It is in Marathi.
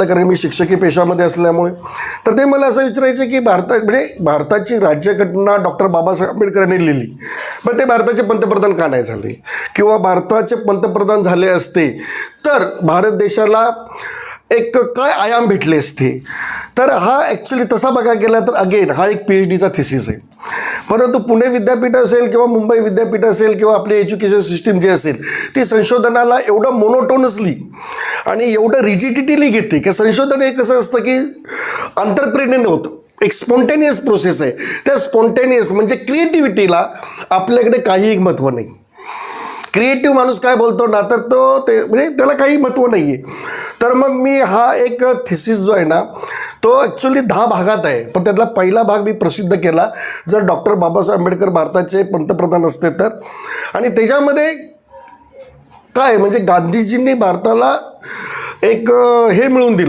वाटलं कारण मी शिक्षकी पेशामध्ये असल्यामुळे. तर ते मला असं विचारायचं की भारतात म्हणजे भारताची राज्यघटना डॉक्टर बाबासाहेब आंबेडकरांनी लिहिली. मग ते भारताचे पंतप्रधान का नाही झाले? किंवा भारताचे पंतप्रधान झाले असते तर भारत देशाला एक काय आयाम भेटले असते? तर हा ॲक्च्युली तसा बघा गेला तर अगेन हा एक पी एच डीचा थिसिस आहे. परंतु पुणे विद्यापीठ असेल किंवा मुंबई विद्यापीठ असेल किंवा आपली एज्युकेशन सिस्टीम जी असेल ती संशोधनाला एवढं मोनोटोनसली आणि एवढं रिजिडिटीली घेते की संशोधन हे कसं असतं की अंतरप्रेरणेने होतं. एक स्पॉन्टेनियस प्रोसेस आहे. त्या स्पॉन्टेनियस म्हणजे क्रिएटिव्हिटीला आपल्याकडे काहीही महत्त्व नाही. क्रिएटिव्ह माणूस काय बोलतो? ना तर तो ते म्हणजे त्याला काही महत्त्व नाही आहे तर मग मी हा एक थिसिस जो आहे ना तो ॲक्च्युली दहा भागात आहे. पण त्यातला पहिला भाग मी प्रसिद्ध केला. जर डॉक्टर बाबासाहेब आंबेडकर भारताचे पंतप्रधान असते तर. आणि त्याच्यामध्ये काय म्हणजे गांधीजींनी भारताला एक हे मिळवून दिलं.